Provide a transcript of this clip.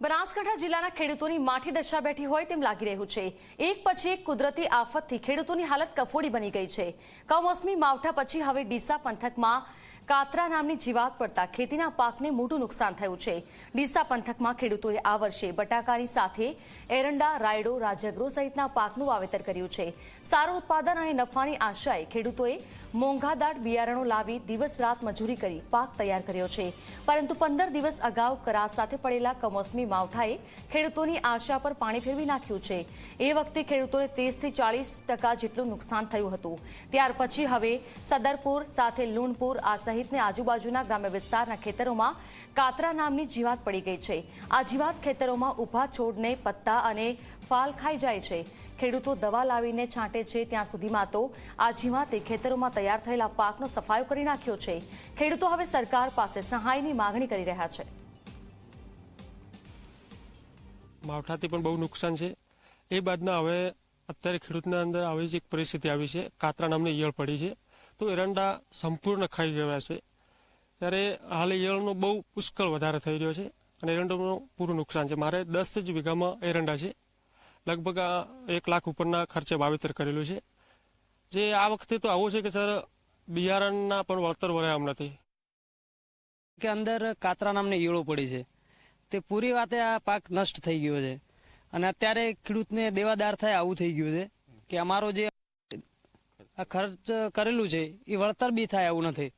બનાસકાંઠા જિલ્લાના ખેડૂતોની માઠી દશા બેઠી હોય તેમ લાગી રહ્યું છે. એક પછી એક કુદરતી આફતથી ખેડૂતોની હાલત કફોડી બની ગઈ છે. કમોસમી માવઠા પછી હવે ડીસા પંથકમાં કાતરા નામની જીવાત પડતા ખેતીના પાકને મોટું નુકસાન થયું છે. ડીસા પંથકમાં ખેડૂતોએ આ વર્ષે બટાકાની સાથે એરંડા, રાયડો, રાજગરો સહિતના પાકનું વાવેતર કર્યું છે. સારું ઉત્પાદન અને નફાની આશાએ ખેડૂતોએ મોંઘાદાટ બિયારણો લાવી દિવસ રાત મજૂરી કરી પાક તૈયાર કર્યો છે. પરંતુ પંદર દિવસ અગાઉ કરા સાથે પડેલા કમોસમી માવઠાએ ખેડૂતોની આશા પર પાણી ફેરવી નાખ્યું છે. એ વખતે ખેડૂતોને ત્રીસથી ચાલીસ ટકા જેટલું નુકસાન થયું હતું. ત્યાર પછી હવે સદરપુર સાથે લુણપુર, આ સહિતને આજુબાજુના ગ્રામ્ય વિસ્તારના ખેતરોમાં કાતરા નામની જીવાત પડી ગઈ છે. આ જીવાત ખેતરોમાં ઊભા છોડને, પત્તા અને ફાલ ખાઈ જાય છે. ખેડૂતો દવા લાવીને છાંટે છે ત્યાં સુધીમાં તો. આ જીવાતે ખેતરોમાં તૈયાર થયેલા પાકનો સફાયો કરી નાખ્યો છે. ખેડૂતો હવે સરકાર પાસે સહાયની માગણી કરી રહ્યા છે. માવઠાથી પણ બહુ નુકસાન છે. એ બાદના હવે અત્યારે ખેડૂતના અંદર આવી જ એક પરિસ્થિતિ આવી છે. કાતરા નામની ઈયળ પડી છે. તો એરંડા સંપૂર્ણ ખાઈ ગયા છે. ત્યારે હાલ ઈયળનો બહુ પુષ્કળ વધારે થઈ રહ્યો છે અને એરંડાનું પૂરું નુકસાન છે. મારે દસ જ વીઘામાં એરંડા છે. લગભગ એક લાખ ઉપરના ખર્ચે વાવેતર કરેલું છે. જે આ વખતે તો આવું છે કે સર, બિયારણના પણ વળતર વળ્યા એમ નથી. કે અંદર કાતરા નામની ઈળો પડી છે. તે પૂરી વાતે આ પાક નષ્ટ થઈ ગયો છે. અને અત્યારે ખેડૂતને દેવાદાર થાય આવું થઈ ગયું છે કે અમારો જે આ ખર્ચ કરેલું છે, એ વળતર બી થાય આવું નથી.